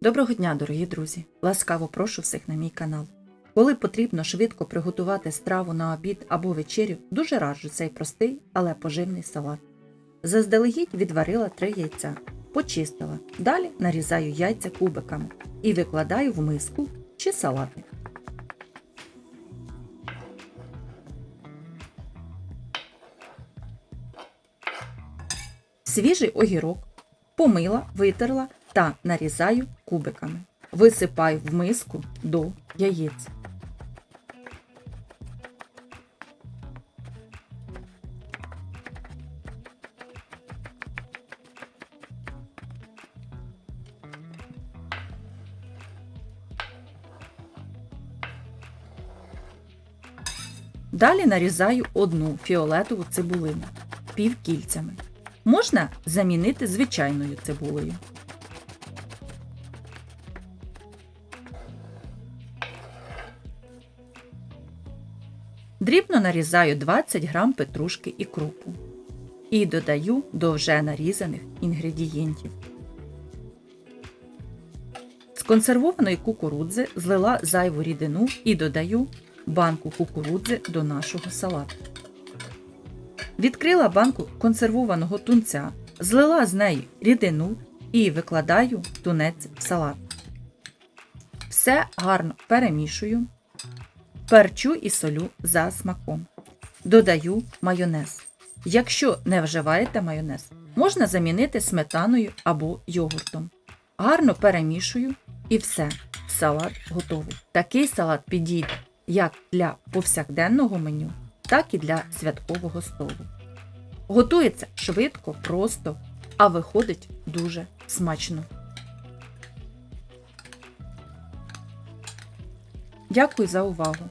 Доброго дня, дорогі друзі! Ласкаво прошу всіх на мій канал. Коли потрібно швидко приготувати страву на обід або вечерю, дуже раджу цей простий, але поживний салат. Заздалегідь відварила три яйця, почистила. Далі нарізаю яйця кубиками і викладаю в миску чи салатник. Свіжий огірок помила, витерла та нарізаю кубиками. Висипаю в миску до яєць. Далі нарізаю одну фіолетову цибулину півкільцями. Можна замінити звичайною цибулею. Дрібно нарізаю 20 грам петрушки і крупу. І додаю до вже нарізаних інгредієнтів. З консервованої кукурудзи злила зайву рідину і додаю банку кукурудзи до нашого салату. Відкрила банку консервованого тунця, злила з неї рідину і викладаю тунець в салат. Все гарно перемішую, перчу і солю за смаком. Додаю майонез. Якщо не вживаєте майонез, можна замінити сметаною або йогуртом. Гарно перемішую і все. Салат готовий. Такий салат підійде як для повсякденного меню, так і для святкового столу. Готується швидко, просто, а виходить дуже смачно. Дякую за увагу.